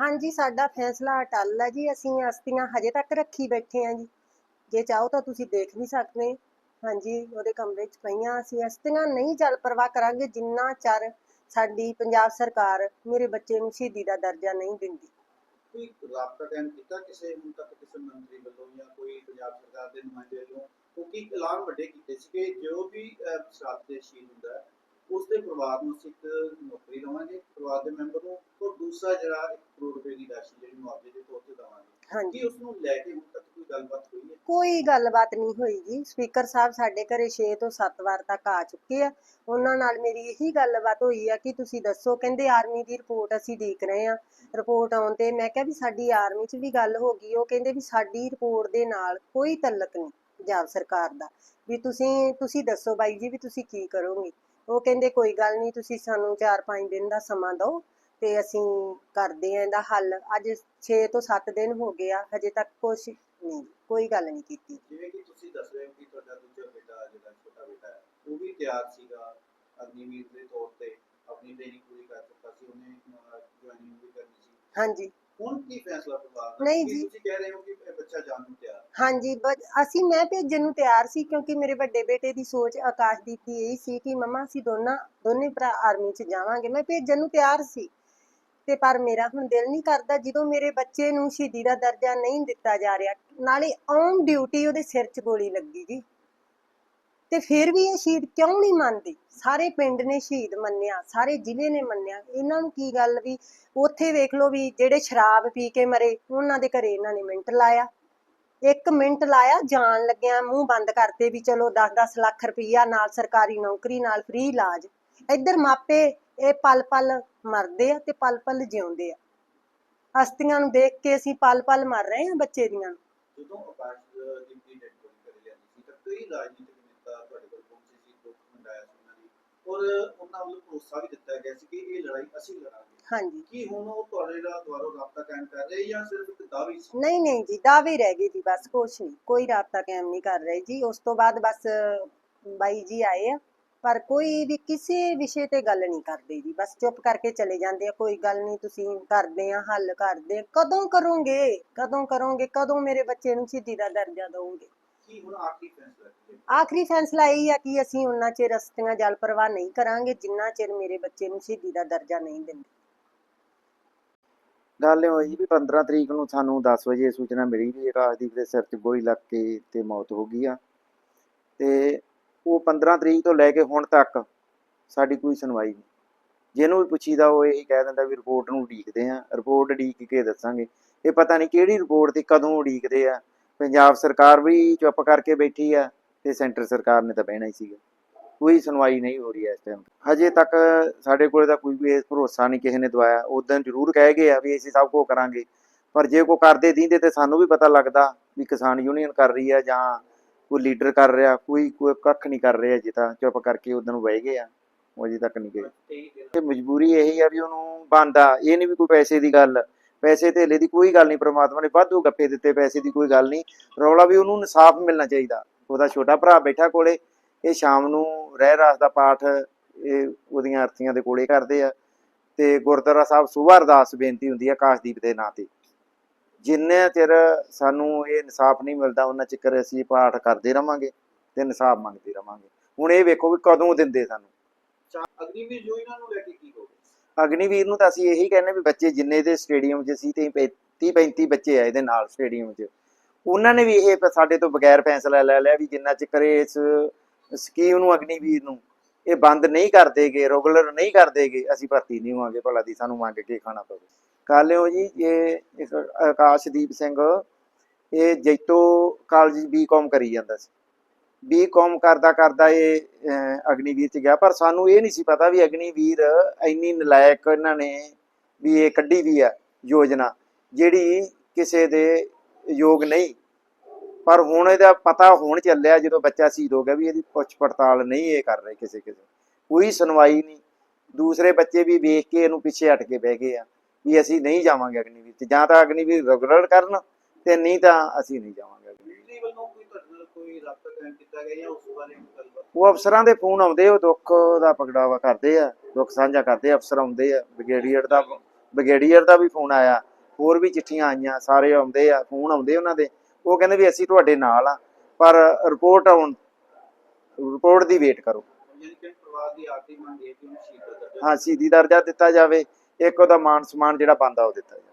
ਹਾਂਜੀ ਸਾਡਾ ਫੈਸਲਾ ਅਟੱਲ ਹੈ ਜੀ। ਅਸੀਂ ਅਸਤੀਆਂ ਹਜੇ ਤੱਕ ਰੱਖੀ ਬੈਠੇ ਹਾਂ ਜੀ। ਜੇ ਚਾਹੋ ਤਾਂ ਤੁਸੀਂ ਦੇਖ ਵੀ ਸਕਦੇ। ਹਾਂਜੀ ਉਹਦੇ ਕਮਰੇ 'ਚ ਪਈਆਂ। ਅਸੀਂ ਅਸਤੀਆਂ ਨਹੀਂ ਚੱਲ ਪਰਵਾਹ ਕਰਾਂਗੇ ਜਿੰਨਾ ਚਿਰ ਸਾਡੀ ਪੰਜਾਬ ਸਰਕਾਰ ਮੇਰੇ ਬੱਚੇ ਨੂੰ ਸ਼ਹੀਦੀ ਦਾ ਦਰਜਾ ਨਹੀਂ ਦਿੰਦੀ। ਕੋਈ ਰਾਬਤਾ ਕਾਇਮ ਕੀਤਾ ਕਿਸੇ ਹੁਣ ਤੱਕ ਕਿਸੇ ਮੰਤਰੀ ਵੱਲੋਂ ਜਾਂ ਕੋਈ ਪੰਜਾਬ ਸਰਕਾਰ ਦੇ ਨੁਮਾਇੰਦੇ ਵੱਲੋਂ? ਕਿਉਂਕਿ ਐਲਾਨ ਵੱਡੇ ਕੀਤੇ ਸੀ ਕਿ ਜੋ ਵੀ ਅਹ, ਦੇ ਸ਼ਹੀਦ ਹੁੰਦਾ ਉਸ ਦੇ ਪਰਿਵਾਰ ਨੂੰ ਅਸੀਂ ਇੱਕ ਨੌਕਰੀ ਦੇਵਾਂਗੇ ਪਰਿਵਾਰ ਦੇ ਮੈਂਬਰ ਨੂੰ ਔਰ ਦੂਸਰਾ ਜਿਹੜਾ 1 ਕਰੋੜ ਰੁਪਏ ਦੀ ਰਾਸ਼ੀ ਜਿਹੜੀ ਮੁਆਵਜ਼ੇ ਦੇ ਤੌਰ ਤੇ ਦੇਵਾਂਗੇ। ਹਾਂਜੀ। ਕੀ ਉਸ ਨੂੰ ਲੈ ਕੇ ਹੁਣ ਤੱਕ ਕੋਈ ਗੱਲਬਾਤ ਹੋਈ ਹੈ? ਕੋਈ ਗੱਲਬਾਤ ਨਹੀਂ ਹੋਈ ਜੀ। ਸਪੀਕਰ ਸਾਹਿਬ ਸਾਡੇ ਘਰੇ 6 ਤੋਂ 7 ਵਾਰ ਤੱਕ ਆ ਚੁੱਕੇ ਆ। ਉਹਨਾਂ ਨਾਲ ਮੇਰੀ ਇਹੀ ਗੱਲਬਾਤ ਹੋਈ ਆ ਕਿ ਤੁਸੀਂ ਦੱਸੋ ਕਹਿੰਦੇ ਆਰਮੀ ਦੀ ਰਿਪੋਰਟ ਅਸੀਂ ਦੇਖ ਰਹੇ ਆ। ਰਿਪੋਰਟ ਆਉਣ ਤੇ ਮੈਂ ਕਿਹਾ ਵੀ ਸਾਡੀ ਆਰਮੀ 'ਚ ਵੀ ਗੱਲ ਹੋ ਗਈ ਉਹ ਕਹਿੰਦੇ ਵੀ ਸਾਡੀ ਰਿਪੋਰਟ ਦੇ ਨਾਲ ਕੋਈ ਤਲਕ ਨਹੀਂ ਪੰਜਾਬ ਸਰਕਾਰ ਦਾ। ਵੀ ਤੁਸੀਂ ਤੁਸੀਂ ਦੱਸੋ ਬਾਈ ਜੀ ਵੀ ਤੁਸੀਂ ਕੀ ਕਰੋਗੇ? ਉਹ ਕਹਿੰਦੇ ਕੋਈ ਗੱਲ ਨਹੀਂ ਤੁਸੀਂ ਸਾਨੂੰ 4-5 ਦਿਨ ਦਾ ਸਮਾਂ ਦਿਓ ਤੇ ਅਸੀਂ ਕਰਦੇ ਆਂ ਇਹਦਾ ਹੱਲ ਅੱਜ 6 ਤੋਂ 7 ਦਿਨ ਹੋ ਗਏ ਆ ਹਜੇ ਤੱਕ ਕੁਛ ਨਹੀਂ ਕੋਈ ਗੱਲ ਨਹੀਂ ਕੀਤੀ ਜਿਵੇਂ ਕਿ ਤੁਸੀਂ ਦੱਸ ਰਹੇ ਹੋ ਕਿ ਤੁਹਾਡਾ ਦੂਜਾ ਬੇਟਾ ਜਿਹੜਾ ਛੋਟਾ ਬੇਟਾ ਹੈ ਉਹ ਵੀ ਤਿਆਰ ਸੀਗਾ ਅਗਨੀਵੀਰ ਦੇ ਤੌਰ ਤੇ ਆਪਣੀ ਟ੍ਰੇਨਿੰਗ ਪੂਰੀ ਕਰ ਚੁੱਕਾ ਸੀ ਉਹਨੇ ਜੁਆਇਨਿੰਗ ਵੀ ਕਰਨੀ ਸੀ ਹਾਂਜੀ ਹੁਣ ਕੀ ਫੈਸਲਾ ਪਰਿਵਾਰ ਦਾ ਨਹੀਂ ਜੀ। ਤੁਸੀਂ ਕਹਿ ਰਹੇ ਹੋ ਕਿ ਬੱਚਾ ਜਾਣ ਨੂੰ ਤਿਆਰ। ਹਾਂਜੀ ਬਟ ਅਸੀਂ, ਮੈਂ ਭੇਜਣ ਨੂੰ ਤਿਆਰ ਸੀ ਕਿਉਂਕਿ ਮੇਰੇ ਵੱਡੇ ਬੇਟੇ ਦੀ ਸੋਚ ਆਕਾਸ਼ਦੀਪ ਦੀ ਇਹ ਸੀ ਕਿ ਮਮਾ ਅਸੀਂ ਦੋਨਾਂ, ਦੋਨੇ ਭਰਾ ਆਰਮੀ 'ਚ ਜਾਵਾਂਗੇ। ਮੈਂ ਭੇਜਣ ਨੂੰ ਤਿਆਰ ਸੀ ਤੇ ਪਰ ਮੇਰਾ ਹੁਣ ਦਿਲ ਨਹੀਂ ਕਰਦਾ ਜਦੋਂ ਮੇਰੇ ਬੱਚੇ ਨੂੰ ਸ਼ਹੀਦੀ ਦਾ ਦਰਜਾ ਨਹੀਂ ਦਿੱਤਾ ਜਾ ਰਿਹਾ, ਨਾਲੇ ਔਨ ਡਿਊਟੀ ਉਹਦੇ ਸਿਰ 'ਚ ਗੋਲੀ ਲੱਗੀ ਜੀ। ਤੇ ਫਿਰ ਵੀ ਇਹ ਸ਼ਹੀਦ ਕਿਉਂ ਨਹੀਂ ਮੰਨਦੀ? ਸਾਰੇ ਪਿੰਡ ਨੇ ਸ਼ਹੀਦ ਮੰਨਿਆ, ਸਾਰੇ ਜ਼ਿਲ੍ਹੇ ਨੇ ਮੰਨਿਆ। ਇਹਨਾਂ ਨੂੰ ਕੀ ਗੱਲ ਵੀ, ਉੱਥੇ ਵੇਖ ਲਓ ਵੀ ਜਿਹੜੇ ਸ਼ਰਾਬ ਪੀ ਕੇ ਮਰੇ, ਉਹਨਾਂ ਦੇ ਘਰੇ ਇਹਨਾਂ ਨੇ ਮਿੰਟ ਲਾਇਆ। ਇੱਕ ਮਿੰਟ ਲਾਇਆ, ਜਾਣ ਲੱਗਿਆ, ਮੂੰਹ ਬੰਦ ਕਰਤੇ ਵੀ ਚਲੋ 10-10 ਲੱਖ ਰੁਪਈਆ ਨਾਲ ਸਰਕਾਰੀ ਨੌਕਰੀ, ਨਾਲ ਫ੍ਰੀ ਇਲਾਜ। ਇੱਧਰ ਮਾਪੇ ਇਹ ਪਲ-ਪਲ ਮਰਦੇ ਆ ਤੇ ਪਲ-ਪਲ ਜਿਉਂਦੇ ਆ। ਹਸਤੀਆਂ ਨੂੰ ਦੇਖ ਕੇ ਅਸੀਂ ਪਲ-ਪਲ ਮਰ ਰਹੇ ਆ ਬੱਚੇ ਦੀਆਂ। ਜਦੋਂ ਆਕਾਸ਼ ਦੀ ਡੈਡ ਬੋਡੀ ਕਰੀ ਜਾਂਦੀ ਸੀ, ਤਾਂ ਕਈ ਰਾਜਨੀਤਿਕ ਨੇਤਾ ਤੁਹਾਡੇ ਕੋਲ ਪਹੁੰਚੇ ਸੀ ਦੁੱਖ ਮੰਡਾਇਆ ਸੀ ਉਹਨਾਂ ਨੇ ਔਰ ਉਹਨਾਂ ਵੱਲੋਂ ਭਰੋਸਾ ਵੀ ਦਿੱਤਾ ਗਿਆ ਸੀ ਕਿ ਇਹ ਲੜਾਈ ਅਸੀਂ ਲੜਾਂਗੇ। ਹਾਂਜੀ। ਕੀ ਹੁਣ ਉਹ ਤੁਹਾਡੇ ਨਾਲ ਦੁਆਰਾ ਰਾਬਤਾ ਕਾਇਮ ਕਰ ਰਹੇ ਜਾਂ ਸਿਰਫ ਇੱਕ ਦਾਅਵੇ ਸੀ? ਨਹੀਂ ਨਹੀਂ ਜੀ ਦਾਅਵੇ ਰਹਿ ਗਏ ਜੀ ਬਸ ਕੁਛ ਨਹੀਂ। ਕੋਈ ਰਾਬਤਾ ਕਾਇਮ ਨਹੀਂ ਕਰ ਰਹੇ ਜੀ। ਉਸ ਤੋਂ ਬਾਅਦ ਬਸ ਬਾਈ ਜੀ ਆਏ ਆ। ਪਰ ਕੋਈ ਵੀ ਕਿਸੇ ਵਿਸ਼ੇ ਤੇ ਗੱਲ ਨਹੀਂ ਕਰਦੇ ਜੀ। ਬਸ ਚੁੱਪ ਕਰਕੇ ਚਲੇ ਜਾਂਦੇ ਆ। ਕੋਈ ਗੱਲ ਨਹੀਂ ਤੁਸੀਂ ਕਰਦੇ ਆ ਹੱਲ ਕਰਦੇ ਆ। ਕਦੋਂ ਕਰੋਗੇ? ਕਦੋਂ ਕਰੋਗੇ? ਕਦੋਂ ਮੇਰੇ ਬੱਚੇ ਨੂੰ ਸ਼ਹੀਦੀ ਦਾ ਦਰਜਾ ਦਵੋਗੇ? ਕੀ ਹੁਣ ਆਖਰੀ ਫੈਸਲਾ ਕੀ ਹੈ? ਆਖਰੀ ਫੈਸਲਾ ਇਹ ਆ ਕਿ ਅਸੀਂ ਉਹਨਾਂ ਚਿਰ ਰਸਤੀਆਂ ਜਲ ਪ੍ਰਵਾਹ ਨਹੀਂ ਕਰਾਂਗੇ ਜਿੰਨਾ ਚਿਰ ਮੇਰੇ ਬੱਚੇ ਨੂੰ ਸ਼ਹੀਦੀ ਦਾ ਦਰਜਾ ਨਹੀਂ ਦਿੰਦੇ। ਗੱਲ ਇਹ ਹੋਈ ਵੀ 15 ਤਰੀਕ ਨੂੰ ਸਾਨੂੰ 10 ਵਜੇ ਸੂਚਨਾ ਮਿਲੀ ਵੀ ਆਕਾਸ਼ਦੀਪ ਦੇ ਸਿਰ 'ਚ ਗੋਲੀ ਲੱਗ ਕੇ ਤੇ ਮੌਤ ਹੋ ਗਈ ਆ। ਤੇ ਉਹ 15 ਤਰੀਕ ਤੋਂ ਲੈ ਕੇ ਹੁਣ ਤੱਕ ਸਾਡੀ ਕੋਈ ਸੁਣਵਾਈ ਨਹੀਂ। ਜਿਹਨੂੰ ਵੀ ਪੁੱਛੀਦਾ ਉਹ ਇਹੀ ਕਹਿ ਦਿੰਦਾ ਵੀ ਰਿਪੋਰਟ ਨੂੰ ਉਡੀਕਦੇ ਆ। ਰਿਪੋਰਟ ਉਡੀਕ ਕੇ ਦੱਸਾਂਗੇ। ਇਹ ਪਤਾ ਨਹੀਂ ਕਿਹੜੀ ਰਿਪੋਰਟ ਤੇ ਕਦੋਂ ਉਡੀਕਦੇ ਆ। ਪੰਜਾਬ ਸਰਕਾਰ ਵੀ ਚੁੱਪ ਕਰਕੇ ਬੈਠੀ ਆ ਤੇ ਸੈਂਟਰ ਸਰਕਾਰ ਨੇ ਤਾਂ ਬਹਿਣਾ ਹੀ ਸੀਗਾ। ਕੋਈ ਸੁਣਵਾਈ ਨਹੀਂ ਹੋ ਰਹੀ ਇਸ ਟਾਈਮ ਹਜੇ ਤੱਕ ਸਾਡੇ ਕੋਲੇ ਤਾਂ ਕੋਈ ਵੀ ਇਹ ਭਰੋਸਾ ਨਹੀਂ ਕਿਸੇ ਨੇ ਦਵਾਇਆ। ਉਦੋਂ ਜ਼ਰੂਰ ਕਹਿ ਗਏ ਆ ਵੀ ਅਸੀਂ ਸਭ ਕੁਝ ਕਰਾਂਗੇ। ਪਰ ਜੇ ਕੋ ਕਰਦੇ ਦੀਂਦੇ ਤੇ ਸਾਨੂੰ ਵੀ ਪਤਾ ਲੱਗਦਾ ਵੀ ਕਿਸਾਨ ਯੂਨੀਅਨ ਕਰ ਰਹੀ ਆ ਜਾਂ ਕੋਈ ਲੀਡਰ ਕਰ ਰਿਹਾ, ਕੋਈ ਕੋਈ ਕੱਖ ਨਹੀਂ ਕਰ ਰਿਹਾ ਜੇ ਤਾਂ। ਚੁੱਪ ਕਰਕੇ ਉਦੋਂ ਨੂੰ ਬਹਿ ਗਏ ਆ। ਉਹ ਅਜੇ ਤੱਕ ਨਹੀਂ ਗਏ। ਤੇ ਮਜਬੂਰੀ ਇਹੀ ਆ ਵੀ ਉਹਨੂੰ ਬੰਦਾ ਇਹ ਨਹੀਂ ਵੀ ਕੋਈ ਪੈਸੇ ਦੀ ਗੱਲ। ਪੈਸੇ ਧੇਲੇ ਦੀ ਕੋਈ ਗੱਲ ਨਹੀਂ, ਪ੍ਰਮਾਤਮਾ ਨੇ ਵਾਧੂ ਗੱਫੇ ਦਿੱਤੇ, ਪੈਸੇ ਦੀ ਕੋਈ ਗੱਲ ਨਹੀਂ। ਰੌਲਾ ਵੀ ਉਹਨੂੰ ਇਨਸਾਫ ਮਿਲਣਾ ਚਾਹੀਦਾ। ਉਹਦਾ ਛੋਟਾ ਭਰਾ ਬੈਠਾ ਕੋਲੇ, ਇਹ ਸ਼ਾਮ ਨੂੰ ਰਹਿ ਰਾਸ ਦਾ ਪਾਠ, ਇਹ ਉਹਦੀਆਂ ਅਰਥੀਆਂ ਦੇ ਕੋਲੇ ਕਰਦੇ ਆ। ਤੇ ਗੁਰਦੁਆਰਾ ਸਾਹਿਬ ਸੁਬਾਹ ਅਰਦਾਸ ਬੇਨਤੀ ਹੁੰਦੀ ਆ ਕਾਸ਼ਦੀਪ ਦੇ ਨਾਂ ਤੇ। ਜਿੰਨੇ ਚਿਰ ਸਾਨੂੰ ਇਹ ਇਨਸਾਫ ਨਹੀਂ ਮਿਲਦਾ, ਉਹਨਾਂ ਚਿਰ ਅਸੀਂ ਪਾਠ ਕਰਦੇ ਰਵਾਂਗੇ ਤੇ ਇਨਸਾਫ ਮੰਗਦੇ ਰਵਾਂਗੇ। ਹੁਣ ਇਹ ਵੇਖੋ ਵੀ ਕਦੋਂ ਦਿੰਦੇ ਸਾਨੂੰ। ਚਾ- ਅਗਨੀਵੀਰ ਯੋਜਨਾ ਨੂੰ ਲੈ ਕੇ ਕੀ ਹੋਵੇ ਅਗਨੀਵੀਰ ਨੂੰ ਤਾਂ ਅਸੀਂ ਇਹੀ ਕਹਿੰਦੇ ਵੀ ਬੱਚੇ ਜਿੰਨੇ ਦੇ ਸਟੇਡੀਅਮ 'ਚ ਸੀ ਤੇ 30 35 ਬੱਚੇ ਆ ਇਹਦੇ ਨਾਲ ਸਟੇਡੀਅਮ 'ਚ। ਉਹਨਾਂ ਨੇ ਵੀ ਇਹ ਸਾਡੇ ਤੋਂ ਬਗੈਰ ਫੈਸਲਾ ਲੈ ਲਿਆ ਵੀ ਜਿੰਨਾ ਚਿਰ ਇਸ ਸਕੀਮ ਨੂੰ ਅਗਨੀਵੀਰ ਨੂੰ ਇਹ ਬੰਦ ਨਹੀਂ ਕਰਦੇਗੇ, ਰੈਗੂਲਰ ਨਹੀਂ ਕਰਦੇਗੇ, ਅਸੀਂ ਭਰਤੀ ਨਹੀਂ ਹੋਵਾਂਗੇ, ਭਲਾ ਦੀ ਸਾਨੂੰ ਮੰਗ ਕੇ ਖਾਣਾ ਪਵੇ। ਕੱਲ ਇਹੋ ਜੀ ਇਹ ਆਕਾਸ਼ਦੀਪ ਸਿੰਘ, ਇਹ ਜੈਤੋ ਕਾਲਜ ਬੀਕਾਮ ਕਰੀ ਜਾਂਦਾ ਸੀ। ਬੀਕਾਮ ਕਰਦਾ ਕਰਦਾ ਇਹ ਅਗਨੀਵੀਰ ਚ ਗਿਆ। ਪਰ ਸਾਨੂੰ ਇਹ ਨਹੀਂ ਸੀ ਪਤਾ ਵੀ ਅਗਨੀਵੀਰ ਇੰਨੀ ਨਲਾਇਕ ਇਹਨਾਂ ਨੇ ਵੀ ਇਹ ਕੱਢੀ ਵੀ ਆ ਯੋਜਨਾ, ਜਿਹੜੀ ਕਿਸੇ ਦੇ ਯੋਗ ਨਹੀਂ। ਪਰ ਹੁਣ ਇਹਦਾ ਪਤਾ ਹੋਣ ਚੱਲਿਆ ਜਦੋਂ ਬੱਚਾ ਸ਼ਹੀਦ ਹੋ ਗਿਆ ਵੀ ਇਹਦੀ ਪੁੱਛ ਪੜਤਾਲ ਨਹੀਂ ਇਹ ਕਰ ਰਹੇ ਕਿਸੇ ਕਿਸੇ। ਕੋਈ ਸੁਣਵਾਈ ਨਹੀਂ। ਦੂਸਰੇ ਬੱਚੇ ਵੀ ਵੇਖ ਕੇ ਇਹਨੂੰ ਪਿੱਛੇ ਹਟ ਕੇ ਬਹਿ ਗਏ ਆ ਵੀ ਅਸੀਂ ਨਹੀਂ ਜਾਵਾਂਗੇ ਅਗਨੀਵੀਰ ਚ। ਜਾਂ ਤਾਂ ਅਗਨੀਵੀਰ ਰੈਗੂਲਰ ਕਰਨ ਤੇ ਨਹੀਂ ਤਾਂ ਅਸੀਂ ਨਹੀਂ ਜਾਵਾਂਗੇ। ਉਹ ਅਫਸਰਾਂ ਦੇ ਫੋਨ ਆਉਂਦੇ, ਉਹ ਦੁੱਖ ਦਾ ਪਕੜਾਵਾ ਕਰਦੇ ਆ, ਦੁੱਖ ਸਾਂਝਾ ਕਰਦੇ ਅਫਸਰ ਆਉਂਦੇ ਆ। ਬ੍ਰਿਗੇਡੀਅਰ ਦਾ ਬ੍ਰਿਗੇਡੀਅਰ ਦਾ ਵੀ ਫੋਨ ਆਇਆ, ਹੋਰ ਵੀ ਚਿੱਠੀਆਂ ਆਈਆਂ, ਸਾਰੇ ਆਉਂਦੇ ਆ, ਫੋਨ ਆਉਂਦੇ ਉਹਨਾਂ ਦੇ। ਉਹ ਕਹਿੰਦੇ ਵੀ ਅਸੀਂ ਤੁਹਾਡੇ ਨਾਲ ਆ, ਪਰ ਰਿਪੋਰਟ ਆਉਣ, ਰਿਪੋਰਟ ਦੀ ਵੇਟ ਕਰੋ। ਹਾਂ, ਸ਼ਹੀਦੀ ਦਰਜਾ ਦਿੱਤਾ ਜਾਵੇ, ਇੱਕ ਉਹਦਾ ਮਾਨ ਸਨਮਾਨ ਜਿਹੜਾ ਬੰਦਾ ਉਹ ਦਿੱਤਾ ਜਾਵੇ।